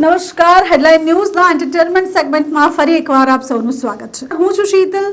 નમસ્કાર. Headline ન્યૂઝના entertainment સેગમેન્ટમાં ફરી એકવાર આપ સૌનું સ્વાગત છે. હું છું શીતલ.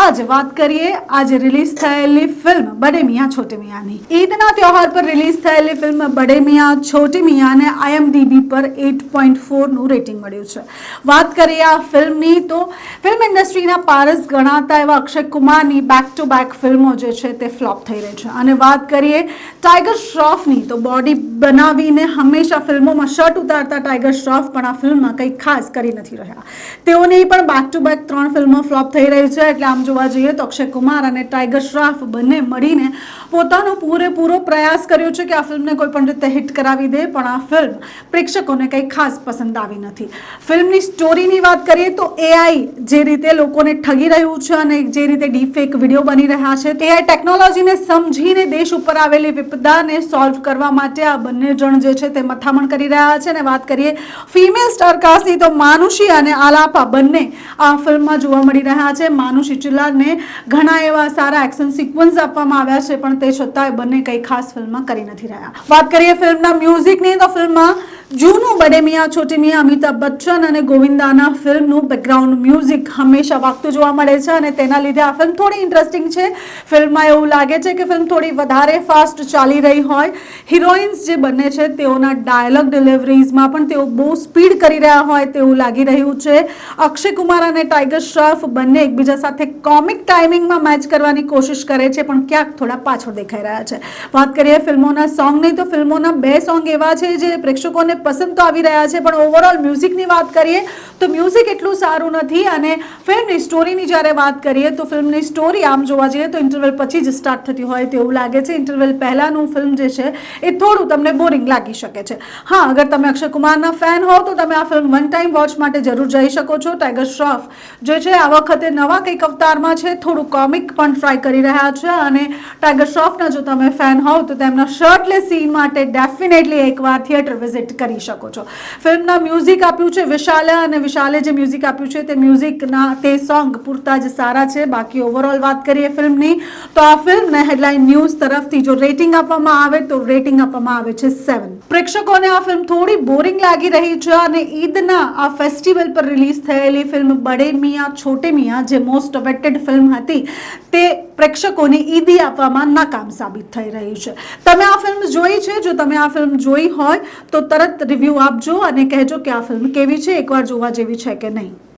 આજે વાત કરીએ આજે રિલીઝ થયેલી ફિલ્મ બડે મિયા, છોટે મિયાની. ઈદના તહેવાર પર રિલીઝ થયેલી ફિલ્મ બડે મિયા, છોટી મિયાને આઈએમડીબી પર એટ પોઈન્ટ ફોરનું રેટિંગ મળ્યું છે. વાત કરીએ આ ફિલ્મની તો ફિલ્મ ઇન્ડસ્ટ્રીના પારસ ગણાતા એવા અક્ષય કુમારની બેક ટુ બેક ફિલ્મો જે છે તે ફ્લોપ થઈ રહી છે. અને વાત કરીએ ટાઈગર શ્રોફની તો બોડી બનાવીને હંમેશા ફિલ્મોમાં શર્ટ ઉતારતા ટાઈગર શ્રોફ પણ આ ફિલ્મમાં કંઈ ખાસ કરી નથી રહ્યા. તેઓની પણ બેક ટુ બેક ત્રણ ફિલ્મો ફ્લોપ થઈ રહી છે. એટલે આમ જોવા જઈએ તો અક્ષય કુમાર અને ટાઈગર શ્રોફ બંને મળીને પોતાનો પૂરેપૂરો પ્રયાસ કર્યો છે કે આ ફિલ્મને કોઈ પણ રીતે હિટ કરાવી દે, પણ આ ફિલ્મ પ્રેક્ષકોને કંઈ ખાસ પસંદ આવી નથી. ફિલ્મની સ્ટોરીની વાત કરીએ તો એઆઈ જે રીતે લોકોને ઠગી રહ્યું છે અને જે રીતે ડીફેક વીડિયો બની રહ્યા છે, તે ટેકનોલોજીને સમજીને દેશ ઉપર આવેલી વિપદાને સોલ્વ કરવા માટે આ બંને જણ જે છે તે મથામણ કરી રહ્યા છે. અને વાત કરીએ ફિમેલ સ્ટાર કાસ્ટની તો માનુષી અને આલાપા બંને આ ફિલ્મમાં જોવા મળી રહ્યા છે. માનુષી ચિલ્લાને ઘણા એવા સારા એક્શન સિક્વન્સ આપવામાં આવ્યા છે, પણ તે છતાંય બંને કંઈ ખાસ ફિલ્મમાં કરી નથી રહ્યા. વાત કરીએ ફિલ્મના મ્યુઝિકની, તો ફિલ્મમાં જૂનું બડે મિયા, છોટી મિયા, અમિતાભ બચ્ચન અને ગોવિંદાના ફિલ્મનું બેકગ્રાઉન્ડ મ્યુઝિક હંમેશા વાગતું જોવા મળે છે અને તેના લીધે આ ફિલ્મ થોડી ઇન્ટરેસ્ટિંગ છે. ફિલ્મમાં એવું લાગે છે કે ફિલ્મ થોડી વધારે ફાસ્ટ ચાલી રહી હોય. હિરોઈન્સ જે બંને છે, તેઓના ડાયલોગ ડિલિવરીઝમાં પણ તેઓ બહુ સ્પીડ કરી રહ્યા હોય તેવું લાગી રહ્યું છે. અક્ષય કુમાર અને ટાઈગર શ્રોફ બંને એકબીજા સાથે કોમિક ટાઈમિંગમાં મેચ કરવાની કોશિશ કરે છે, પણ ક્યાંક થોડા પાછળ દેખાઈ રહ્યા છે. વાત કરીએ ફિલ્મોના સોંગની તો ફિલ્મોના બે સોંગ એવા છે જે પ્રેક્ષકોને પસંદ તો આવી રહ્યા છે, પણ ઓવરઓલ મ્યુઝિકની વાત કરીએ તો મ્યુઝિક એટલું સારું નથી અને ફિલ્મની સ્ટોરીની જ્યારે વાત કરીએ તો ફિલ્મની સ્ટોરી આમ જોવા જઈએ તો ઇન્ટરવલ પછી જ સ્ટાર્ટ થતી હોય તેવું લાગે છે. ઇન્ટરવેલ પહેલાંનું ફિલ્મ જે છે એ થોડું તમને બોરિંગ લાગી શકે છે. હા, અગર તમે અક્ષય કુમારના ફેન હો તો તમે આ ફિલ્મ વન ટાઈમ વોચ માટે જરૂર જઈ શકો છો. ટાઈગર શ્રોફ જે છે આ વખતે નવા કંઈક અવતારમાં છે, થોડું કોમિક પણ ટ્રાય કરી રહ્યા છે અને ટાઈગર શ્રોફના જો તમે ફેન હોવ તો તેમના શર્ટલેસ સીન માટે ડેફિનેટલી એકવાર થિયેટર વિઝિટ કરી શકો છો. ફિલ્મના મ્યુઝિક આપ્યું છે વિશાલે અને વિશાલે જે મ્યુઝિક આપ્યું છે તે મ્યુઝિકના તે સોંગ પૂરતા જ સારા છે. બાકી ઓવરઓલ વાત કરીએ ફિલ્મની, તો આ ફિલ્મને હેડલાઇન ન્યૂઝ તરફથી જો રેટિંગ આપવામાં આવે તો રેટિંગ આપવામાં આવે છે સેવન પ્રેક્ષકોને આ ફિલ્મ થોડી બોરિંગ લાગી રહી છે અને ઈદના આ ફેસ્ટિવલ પર રિલીઝ થયેલી ફિલ્મ બડે મિયા, છોટે મિયા જે મોસ્ટ અવેટેડ ફિલ્મ હતી તે પ્રેક્ષકોને ઈદી આપવામાં નાકામ સાબિત થઈ રહ્યું છે. તમે આ ફિલ્મ જોઈ છે? જો તમે આ ફિલ્મ જોઈ હોય, તો તરત રિવ્યૂ આપજો અને કહેજો કે આ ફિલ્મ કેવી છે? એકવાર જોવા જેવી છે કે નહીં?